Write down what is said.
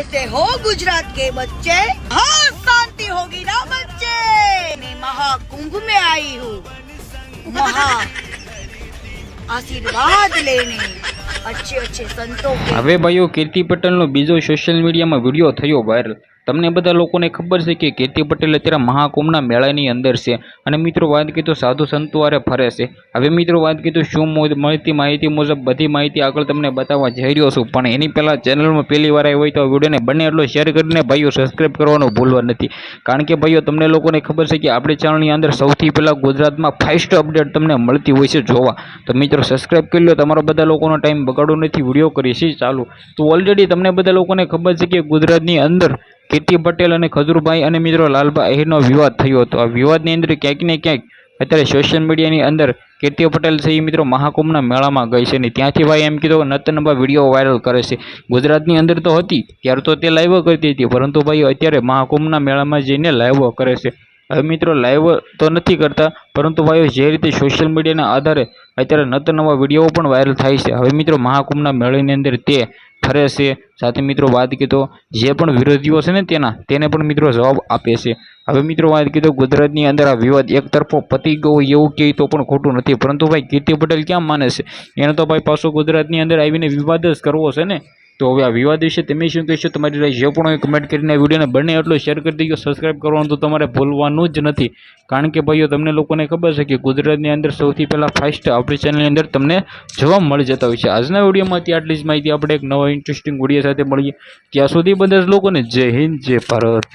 कैसे हो गुजरात के बच्चे हाँ शांति होगी ना बच्चे मैं महाकुंभ में आई हूँ महा आशीर्वाद लेने अच्छे अच्छे संतों के હવે ભાઈઓ કીર્તિ પટેલનો બીજો સોશિયલ મીડિયામાં વિડીયો થયો વાયરલ તમને બધા લોકોને ખબર છે કે કેતી પટેલ અત્યારે મહાકુંભના મેળાની અંદર છે. અને મિત્રો, વાત કીધું સાધુ સંતવારે ફરે છે. હવે મિત્રો, વાત કીધું શું મળતી માહિતી મુજબ બધી માહિતી આગળ તમને બતાવવા જઈ રહ્યો છું. પણ એની પહેલાં ચેનલમાં પહેલી વાર આવી હોય તો વિડીયોને બને એટલો શેર કરીને ભાઈઓ સબસ્ક્રાઈબ કરવાનું ભૂલવા નથી. કારણ કે ભાઈઓ, તમને લોકોને ખબર છે કે આપણી ચેનલની અંદર સૌથી પહેલાં ગુજરાતમાં ફાસ્ટ અપડેટ તમને મળતી હોય છે જોવા. તો મિત્રો સબસ્ક્રાઈબ કરી લો. તમારો બધા લોકોનો ટાઈમ બગાડવો નથી. વીડિયો કરીશી ચાલુ. તો ઓલરેડી તમને બધા લોકોને ખબર છે કે ગુજરાતની અંદર કીર્તિ પટેલ અને ખજૂરભાઈ અને મિત્રો લાલભાઈ અહીરનો વિવાદ થયો હતો. આ વિવાદની અંદર ક્યાંક ને ક્યાંક અત્યારે સોશિયલ મીડિયાની અંદર કીર્તિ પટેલ છે એ મિત્રો મહાકુંભના મેળામાં ગઈ છે ને ત્યાંથી ભાઈ એમ કીધો નતનબા વીડિયો વાયરલ કરે છે. ગુજરાતની અંદર તો હતી, ત્યારે તો તે લાઈવ કરતી હતી, પરંતુ ભાઈ અત્યારે મહાકુંભના મેળામાં જઈને લાઈવ કરે છે. હવે મિત્રો લાઈવ તો નથી કરતા, પરંતુ ભાઈઓ જે રીતે સોશિયલ મીડિયાના આધારે અત્યારે નત નવા વીડિયો પણ વાયરલ થાય છે. હવે મિત્રો મહાકુંભના મેળાની અંદર તે ફરે છે. સાથે મિત્રો વાત કીધો, જે પણ વિરોધીઓ છે ને તેના, તેને પણ મિત્રો જવાબ આપે છે. હવે મિત્રો વાત કીધો ગુજરાતની અંદર આ વિવાદ એક તરફો પતી ગયો એવું કહે તો પણ ખોટું નથી. પરંતુ ભાઈ કીર્તિ પટેલ ક્યાં માને છે? એને તો ભાઈ પાછો ગુજરાતની અંદર આવીને વિવાદ જ કરવો છે ને? તો હવે આ વિવાદ વિશે તમે શું કહેશો? તમારી રાહ જે પણ હોય કમેન્ટ કરીને વિડીયોને બને એટલો શેર કરી દેજો. સબસ્ક્રાઈબ કરવાનું તો તમારે ભૂલવાનું જ નથી. કારણ કે ભાઈઓ, તમને લોકોને ખબર છે કે ગુજરાતની અંદર સૌથી પહેલાં ફાસ્ટ આપણી ચેનલની અંદર તમને જોવા મળી જતા હોય છે. આજના વિડીયોમાંથી આટલી જ માહિતી. આપણે એક નવા ઇન્ટરેસ્ટિંગ વીડિયો સાથે મળીએ. ત્યાં સુધી બધા જ લોકોને જય હિન્દ, જય ભારત.